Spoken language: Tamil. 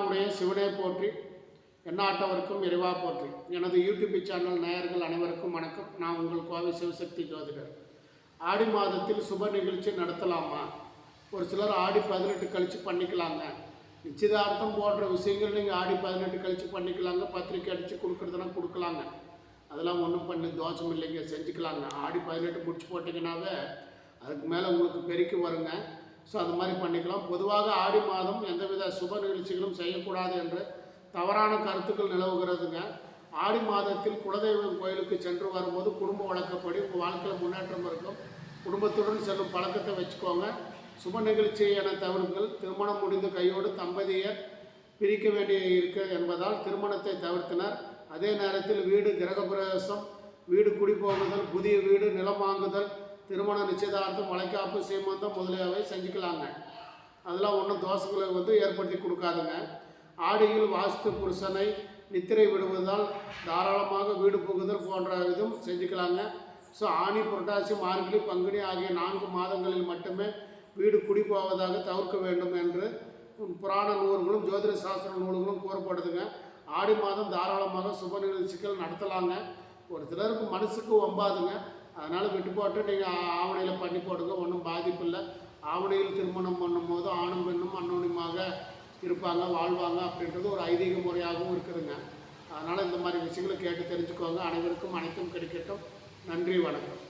தென்னாட்டுடைய சிவனே போற்றி எந்நாட்டவருக்கும் இறைவா போற்றி. எனது யூடியூப் சேனல் நேயர்கள் அனைவருக்கும் வணக்கம். நான் உங்கள் கோவை சிவசக்தி ஜோதிடர். ஆடி மாதத்தில் சுப நிகழ்ச்சி நடத்தலாமா? ஒரு சிலர் ஆடி பதினெட்டு கழித்து பண்ணிக்கலாங்க. நிச்சயதார்த்தம் போன்ற விஷயங்கள் நீங்கள் ஆடி பதினெட்டு கழித்து பண்ணிக்கலாங்க. பத்திரிக்கை அடித்து கொடுக்குறதுனா கொடுக்கலாங்க. அதெல்லாம் ஒன்றும் பண்ணி தோஷம் இல்லைங்க செஞ்சுக்கலாங்க. ஆடி பதினெட்டு முடிச்சு போட்டிங்கன்னாவே அதுக்கு மேலே உங்களுக்கு பெருக்கி வருங்க. ஸோ அது மாதிரி பண்ணிக்கலாம். பொதுவாக ஆடி மாதம் எந்தவித சுப நிகழ்ச்சிகளும் செய்யக்கூடாது என்று தவறான கருத்துக்கள் நிலவுகிறதுங்க. ஆடி மாதத்தில் குலதெய்வம் கோயிலுக்கு சென்று வரும்போது குடும்ப வழக்கப்படி உங்கள் வாழ்க்கையில் முன்னேற்றம் இருக்கும். குடும்பத்துடன் செல்லும் பழக்கத்தை வச்சுக்கோங்க. சுப நிகழ்ச்சி என தவறுகள் திருமணம் முடிந்த கையோடு தம்பதியர் பிரிக்க வேண்டிய இருக்க என்பதால் திருமணத்தை தவிர்த்தனர். அதே நேரத்தில் வீடு கிரகப்பிரவேசம் வீடு குடிபோகுதல் புதிய வீடு நிலம் வாங்குதல் திருமண நிச்சயதார்த்தம் வளைக்காப்பு சீமந்தம் முதலியவை செஞ்சுக்கலாங்க. அதெல்லாம் ஒன்றும் தோசைகளை வந்து ஏற்படுத்தி கொடுக்காதுங்க. ஆடியில் வாஸ்து புருஷனை நித்திரை விடுவதால் தாராளமாக வீடு புகுதல் போன்ற இதுவும் செஞ்சுக்கலாங்க. ஸோ ஆணி புரட்டாசி மார்கழி பங்குனி ஆகிய நான்கு மாதங்களில் மட்டுமே வீடு குடி போவதாக தவிர்க்க வேண்டும் என்று புராண நூல்களும் ஜோதிட சாஸ்திர நூல்களும் கூறப்படுதுங்க. ஆடி மாதம் தாராளமாக சுப நிகழ்ச்சிகள் நடத்தலாங்க. ஒரு சிலருக்கு மனசுக்கு ஒம்பாதுங்க. அதனால் விட்டு போட்டு நீங்கள் ஆவணையில் பண்ணி போடுங்க ஒன்றும் பாதிப்பு இல்லை. ஆவணையில் திருமணம் பண்ணும்போது ஆணும் பெண்ணும் அன்னோனியமாக இருப்பாங்க வாழ்வாங்க அப்படின்றது ஒரு ஐதீக முறையாகவும் இருக்குதுங்க. அதனால் இந்த மாதிரி விஷயங்களை கேட்டு தெரிஞ்சுக்கோங்க. அனைவருக்கும் அனைத்தும் கிடைக்கட்டும். நன்றி வணக்கம்.